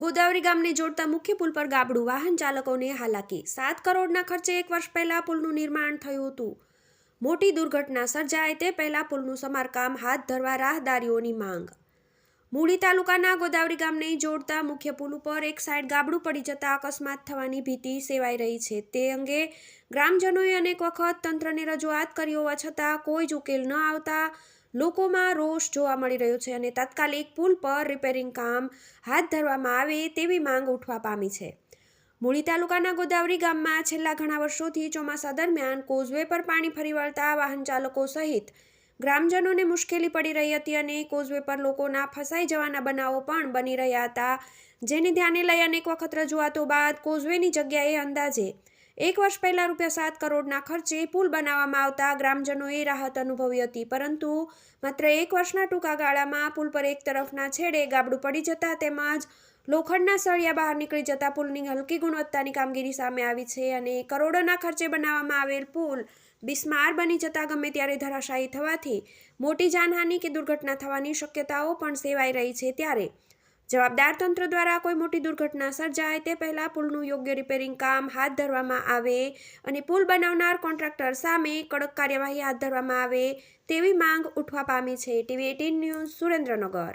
ગોદાવરી ગામને જોડતા મુખ્ય પુલ પર ગાબડું વાહન ચાલકોને હાલાકી. સાત કરોડના ખર્ચે એક વર્ષ પહેલા પુલનું નિર્માણ થયું હતું. મોટી દુર્ઘટના સર્જાય તે પહેલા પુલનું સમારકામ હાથ ધરવા રાહદારીઓની માંગ. મૂળી તાલુકાના ગોદાવરી ગામને જોડતા મુખ્ય પુલ ઉપર એક સાઈડ ગાબડું પડી જતા અકસ્માત થવાની ભીતિ સેવાઈ રહી છે. તે અંગે ગ્રામજનોએ અનેક વખત તંત્રને રજૂઆત કરી હોવા છતાં કોઈ જ ઉકેલ ન આવતા લોકોમાં રોષ જોવા મળી રહ્યો છે અને તાત્કાલિક પુલ પર રિપેરિંગ કામ હાથ ધરવામાં આવે તેવી માંગ ઉઠવા પામી છે. મૂળી તાલુકાના ગોદાવરી ગામમાં છેલ્લા ઘણા વર્ષોથી ચોમાસા દરમિયાન કોઝવે પર પાણી ફરી વળતા વાહન ચાલકો સહિત ગ્રામજનોને મુશ્કેલી પડી રહી હતી અને કોઝવે પર લોકોના ફસાઈ જવાના બનાવો પણ બની રહ્યા હતા. જેને ધ્યાને લઈ અનેક વખત રજૂઆતો બાદ કોઝવેની જગ્યાએ અંદાજે એક વર્ષ પહેલાં રૂપિયા સાત કરોડના ખર્ચે પુલ બનાવવામાં આવતા ગ્રામજનોએ રાહત અનુભવી હતી, પરંતુ માત્ર એક વર્ષના ટૂંકા ગાળામાં પુલ પર એક તરફના છેડે ગાબડું પડી જતા તેમજ લોખંડના સળિયા બહાર નીકળી જતા પુલની હલકી ગુણવત્તાની કામગીરી સામે આવી છે અને કરોડોના ખર્ચે બનાવવામાં આવેલ પુલ બિસ્માર બની જતા ગમે ત્યારે ધરાશાયી થવાથી મોટી જાનહાનિ કે દુર્ઘટના થવાની શક્યતાઓ પણ સેવાઈ રહી છે ત્યારે જવાબદાર તંત્ર દ્વારા કોઈ મોટી દુર્ઘટના સર્જાય તે પહેલાં પુલનું યોગ્ય રિપેરિંગ કામ હાથ ધરવામાં આવે અને પુલ બનાવનાર કોન્ટ્રાક્ટર સામે કડક કાર્યવાહી હાથ ધરવામાં આવે તેવી માંગ ઉઠવા પામી છે. TV eighteen news Surendranagar.